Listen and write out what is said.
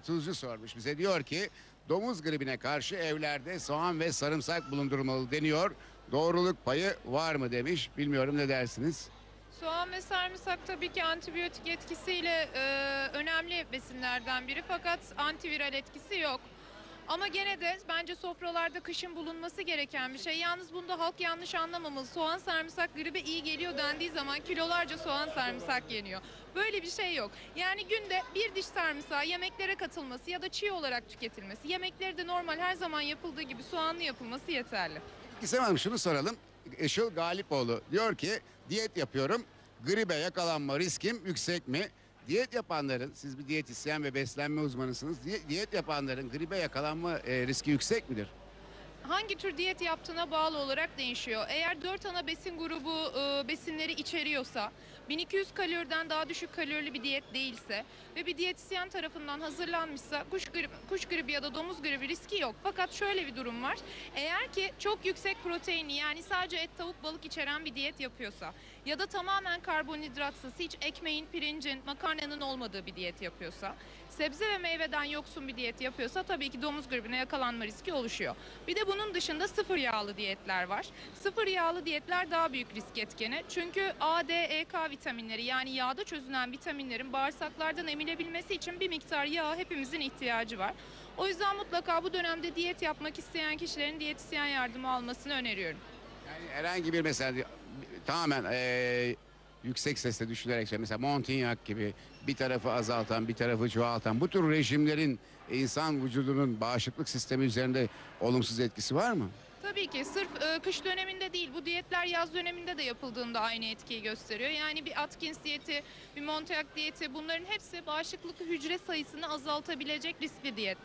Ali Tuzcu sormuş bize. Diyor ki domuz gribine karşı evlerde soğan ve sarımsak bulundurmalı deniyor. Doğruluk payı var mı demiş. Bilmiyorum ne dersiniz? Soğan ve sarımsak tabii ki antibiyotik etkisiyle e, önemli besinlerden biri fakat antiviral etkisi yok. Ama gene de bence sofralarda kışın bulunması gereken bir şey. Yalnız bunda halk yanlış anlamamalı. Soğan sarımsak gribe iyi geliyor dendiği zaman kilolarca soğan sarımsak yeniyor. Böyle bir şey yok. Yani günde bir diş sarımsağı yemeklere katılması ya da çiğ olarak tüketilmesi. Yemekleri de normal her zaman yapıldığı gibi soğanlı yapılması yeterli. Gizem Hanım şunu soralım. Işıl Galipoğlu diyor ki diyet yapıyorum. Gribe yakalanma riskim yüksek mi? Diyet yapanların, siz bir diyetisyen ve beslenme uzmanısınız. Diye- Diyet yapanların gribe yakalanma e, riski yüksek midir? Hangi tür diyet yaptığına bağlı olarak değişiyor. Eğer 4 ana besin grubu e, besinleri içeriyorsa, 1200 kaloriden daha düşük kalorili bir diyet değilse ve bir diyetisyen tarafından hazırlanmışsa kuş gribi, kuş gribi ya da domuz gribi riski yok. Fakat şöyle bir durum var. Eğer ki çok yüksek proteinli yani sadece et, tavuk, balık içeren bir diyet yapıyorsa ya da tamamen karbonhidratsız, hiç ekmeğin, pirincin, makarnanın olmadığı bir diyet yapıyorsa, sebze ve meyveden yoksun bir diyet yapıyorsa tabii ki domuz gribine yakalanma riski oluşuyor. Bir de bunun dışında sıfır yağlı diyetler var. Sıfır yağlı diyetler daha büyük risk etkeni. Çünkü A, D, E, K vitaminleri yani yağda çözünen vitaminlerin bağırsaklardan emilebilmesi için bir miktar yağ hepimizin ihtiyacı var. O yüzden mutlaka bu dönemde diyet yapmak isteyen kişilerin diyetisyen yardımı almasını öneriyorum. Yani herhangi bir mesela tamamen e, yüksek sesle düşünerek mesela Montignac gibi bir tarafı azaltan bir tarafı çoğaltan bu tür rejimlerin insan vücudunun bağışıklık sistemi üzerinde olumsuz etkisi var mı? Tabii ki sırf e, kış döneminde değil bu diyetler yaz döneminde de yapıldığında aynı etkiyi gösteriyor. Yani bir Atkins diyeti, bir Montauk diyeti bunların hepsi bağışıklık hücre sayısını azaltabilecek riskli diyetler.